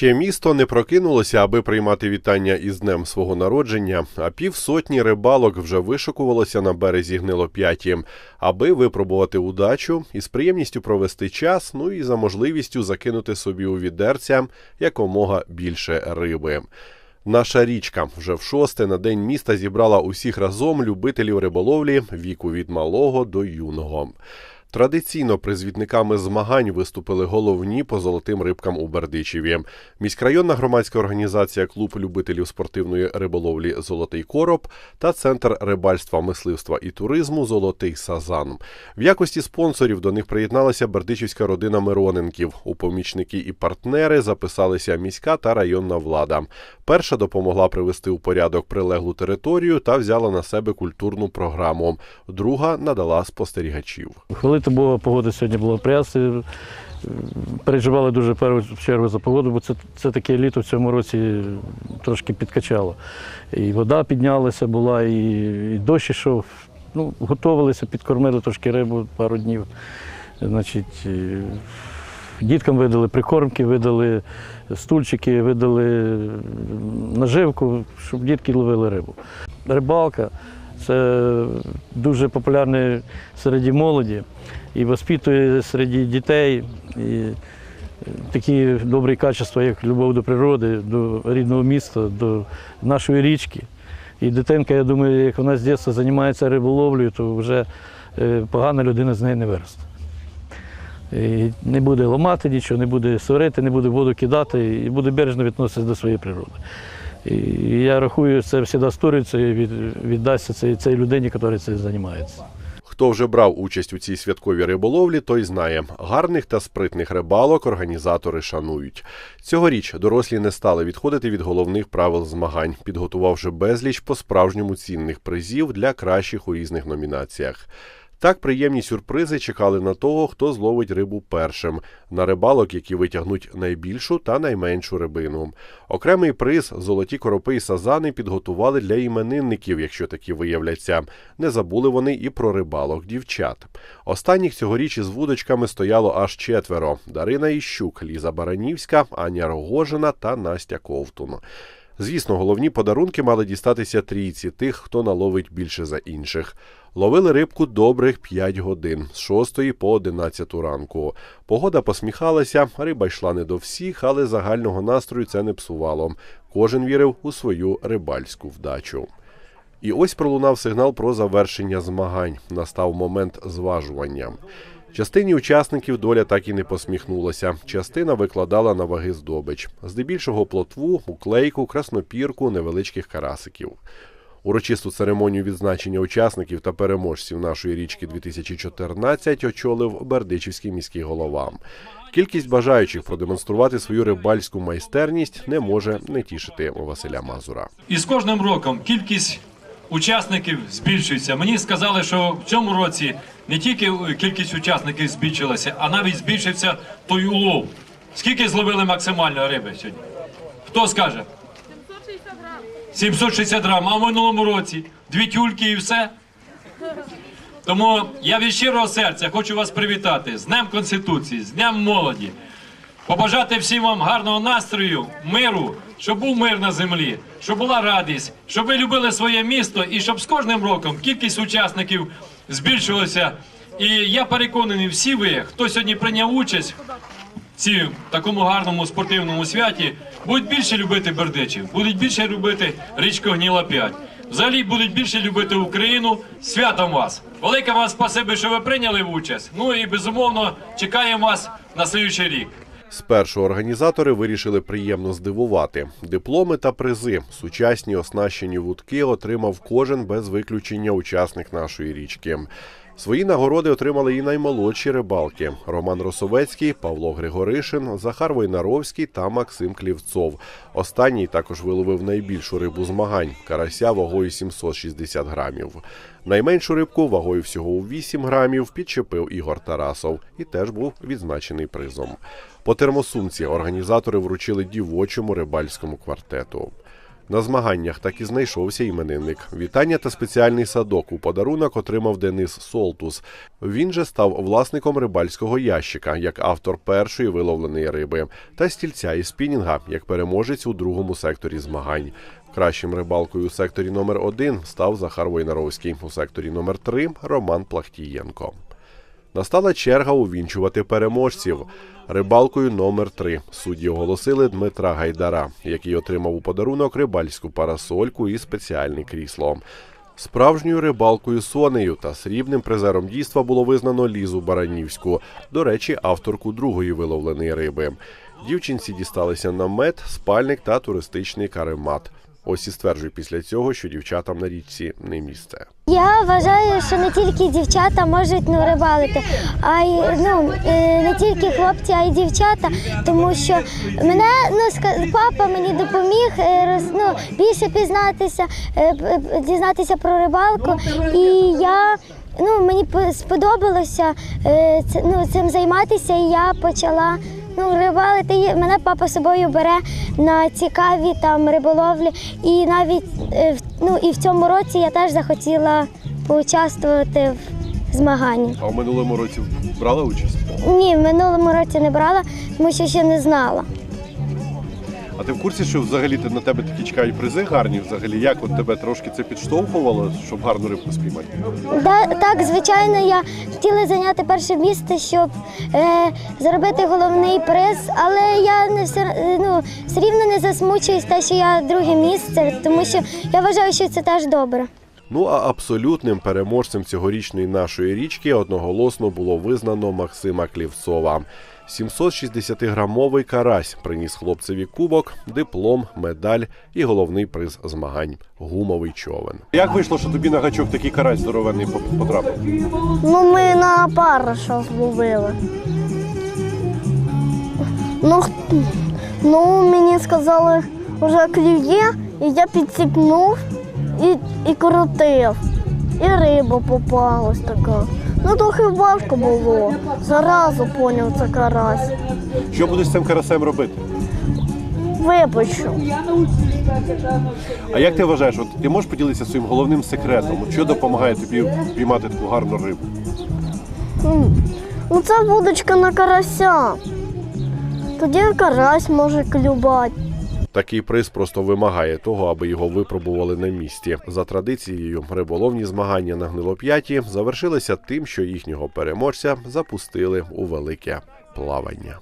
Ще місто не прокинулося, аби приймати вітання із днем свого народження, а півсотні рибалок вже вишикувалося на березі Гнилоп'яті, аби випробувати удачу і з приємністю провести час, ну і за можливістю закинути собі у відерця якомога більше риби. Наша річка вже в шосте на день міста зібрала усіх разом любителів риболовлі віку від малого до юного. Традиційно призвітниками змагань виступили головні по золотим рибкам у Бердичеві. Міськрайонна громадська організація Клуб любителів спортивної риболовлі Золотий короб та Центр рибальства, мисливства і туризму Золотий Сазан. В якості спонсорів до них приєдналася бердичівська родина Мироненків. У помічники і партнери записалися міська та районна влада. Перша допомогла привести у порядок прилеглу територію та взяла на себе культурну програму. Друга надала спостерігачів. Бога, погода сьогодні була пряси. Переживали дуже першу чергу за погоду, бо це, це таке літо в цьому році трошки підкачало. І вода піднялася була, і, і дощ ішов. Ну, готувалися, підкормили трошки рибу пару днів. Значить, е, діткам видали прикормки, видали стульчики, видали наживку, щоб дітки ловили рибу. Рибалка це дуже популярне серед молоді і воспитує серед дітей і такі добрі качества, як любов до природи, до рідного міста, до нашої річки. І дитинка, я думаю, як вона з дитинства займається риболовлею, то вже е, погана людина з неї не виросте. І не буде ламати нічого, не буде сварити, не буде воду кидати і буде бережно відноситися до своєї природи. І я рахую, це завжди сториться і від, віддасться цій, цій людині, яка цим займається. Хто вже брав участь у цій святковій риболовлі, той знає, гарних та спритних рибалок організатори шанують. Цьогоріч дорослі не стали відходити від головних правил змагань, підготувавши безліч по-справжньому цінних призів для кращих у різних номінаціях. Так приємні сюрпризи чекали на того, хто зловить рибу першим, на рибалок, які витягнуть найбільшу та найменшу рибину. Окремий приз золоті коропи і сазани підготували для іменинників, якщо такі виявляться. Не забули вони і про рибалок дівчат. Останніх цьогоріч із вудочками стояло аж четверо: Дарина Іщук, Ліза Баранівська, Аня Рогожина та Настя Ковтун. Звісно, головні подарунки мали дістатися трійці тих, хто наловить більше за інших. Ловили рибку добрих 5 годин з 6 по 11 ранку. Погода посміхалася, риба йшла не до всіх, але загального настрою це не псувало. Кожен вірив у свою рибальську вдачу. І ось пролунав сигнал про завершення змагань. Настав момент зважування. Частині учасників доля так і не посміхнулася. Частина викладала на ваги здобич, здебільшого плотву, уклейку, краснопірку, невеличких карасиків. Урочисту церемонію відзначення учасників та переможців нашої річки 2014 очолив Бердичівський міський голова. Кількість бажаючих продемонструвати свою рибальську майстерність не може не тішити Василя Мазура. І з кожним роком кількість учасників збільшується. Мені сказали, що в цьому році не тільки кількість учасників збільшилася, а навіть збільшився той улов. Скільки зловили максимально риби сьогодні? Хто скаже? 760 грам. а в минулому році дві тюльки і все. Тому я від щирого серця хочу вас привітати з Днем Конституції, з Днем молоді. Побажати всім вам гарного настрою, миру, щоб був мир на землі, щоб була радість, щоб ви любили своє місто і щоб з кожним роком кількість учасників збільшилася. І я переконаний, всі ви, хто сьогодні прийняв участь в цій такому гарному спортивному святі, будуть більше любити Бердичів, будуть більше любити річку Гніла 5. Взагалі будуть більше любити Україну. Святом вас! Велике вам спасибі, що ви прийняли участь. Ну і безумовно чекаємо вас на слідуючий рік. Спершу організатори вирішили приємно здивувати. Дипломи та призи, сучасні оснащені вудки отримав кожен без виключення учасник нашої річки. Свої нагороди отримали і наймолодші рибалки: Роман Росовецький, Павло Григоришин, Захар Войнаровський та Максим Клівцов. Останній також виловив найбільшу рибу змагань карася вагою 760 грамів. Найменшу рибку вагою всього у 8 грамів підчепив Ігор Тарасов і теж був відзначений призом. По термосумці організатори вручили дівочому рибальському квартету. На змаганнях так і знайшовся іменинник. Вітання та спеціальний садок у подарунок отримав Денис Солтус. Він же став власником рибальського ящика, як автор першої виловленої риби, та стільця і спінінга, як переможець у другому секторі змагань. Кращим рибалкою у секторі номер 1 став Захар Войнаровський, у секторі номер 3 Роман Плахтієнко. Настала черга увінчувати переможців. Рибалкою номер 3 судді оголосили Дмитра Гайдара, який отримав у подарунок рибальську парасольку і спеціальне крісло. Справжньою рибалкою Сонею та срібним призером дійства було визнано Лізу Баранівську, до речі, авторку другої виловленої риби. Дівчинці дісталися намет, спальник та туристичний каремат. Ось і стверджує після цього, що дівчатам на річці не місце. Я вважаю, що не тільки дівчата можуть ну, рибалити, а й ну, не тільки хлопці, а й дівчата. Тому що мене ну, папа мені допоміг е, ну, більше пізнатися, е, дізнатися про рибалку. І я ну, мені по- сподобалося е, ну, цим займатися, і я почала. Ну, рибали, ти мене папа з собою бере на цікаві там риболовлі. І навіть е, ну, і в цьому році я теж захотіла поучаствувати в змаганні. А в минулому році брала участь? Ні, в минулому році не брала, тому що ще не знала. А ти в курсі, що взагалі ти на тебе такі чекають призи гарні? Взагалі, як от тебе трошки це підштовхувало, щоб гарну рибку спіймати? Да, так, звичайно, я хотіла зайняти перше місце, щоб е, заробити головний приз, але я не все, е, ну, все рівно не засмучуюсь те, що я друге місце, тому що я вважаю, що це теж добре. Ну а абсолютним переможцем цьогорічної нашої річки одноголосно було визнано Максима Клівцова. 760-грамовий карась приніс хлопцеві кубок, диплом, медаль і головний приз змагань гумовий човен. Як вийшло, що тобі на гачок такий карась здоровенний потрапив? Ну, ми на параша зловили. Ну, ну мені сказали, вже клює, і я підсікнув і, і крутив. І риба попалась така. Ну, трохи важко було. Заразу поняв це карась. Що будеш з цим карасем робити? Випущу. А як ти вважаєш, от ти можеш поділитися своїм головним секретом? От Що допомагає тобі піймати таку гарну рибу? Ну, це вудочка на карася. Тоді карась може клювати. Такий приз просто вимагає того, аби його випробували на місці. За традицією, риболовні змагання на гнилоп'яті завершилися тим, що їхнього переможця запустили у велике плавання.